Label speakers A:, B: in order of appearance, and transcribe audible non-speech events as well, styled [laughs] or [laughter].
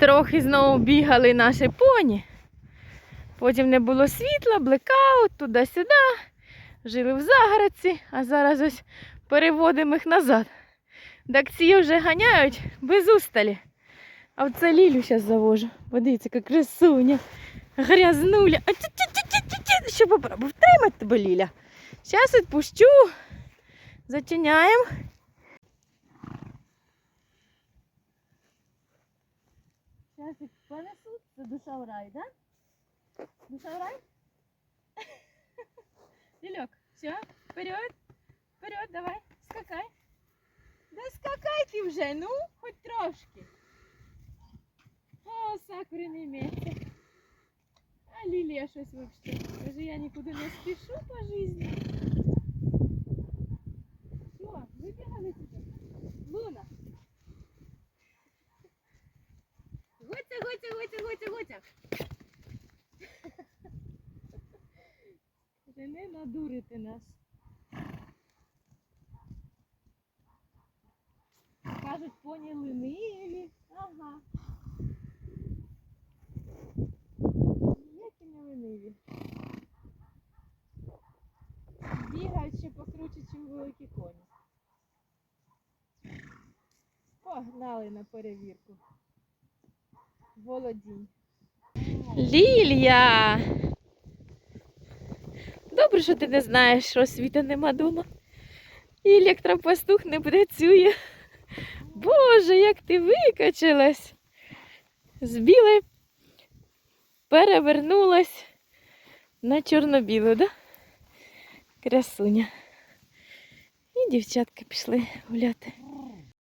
A: Трохи знову бігали наші поні. Потім не було світла, блекаут, туди-сюди. Жили в загородці, а зараз ось переводимо їх назад. Так ці вже ганяють без усталі. А оце Лілю зараз завожу. Подивіться, яка красуня. Грязнуля. А тю тю Що попробуй втримати тебе, Ліля. Зараз відпущу. Зачиняємо. Зараз їх понесуть. Це душа в рай, да? Душа в рай? Лілек, [laughs] все, вперед, вперед, давай, скакай. Да скакай ти вже, ну, хоч трошки. О, сакури не місце. А Лілія щось взагалі. Каже, я нікуди не спішу по житті. Все, вибігали туди. Гоця, гоця, гоця, гоця, гоця. Каже, не надурити нас. Кажуть, поні лениві. Ага. Які не лениві. Бігають ще покруче, ніж великі коні. Погнали на перевірку. Володінь. Лілія! Добре, що ти не знаєш, що світа нема дома. І електропастух не працює. Боже, як ти викачалась. З білої перевернулась на чорно-білу, да? Красуня. І дівчатка пішли гуляти.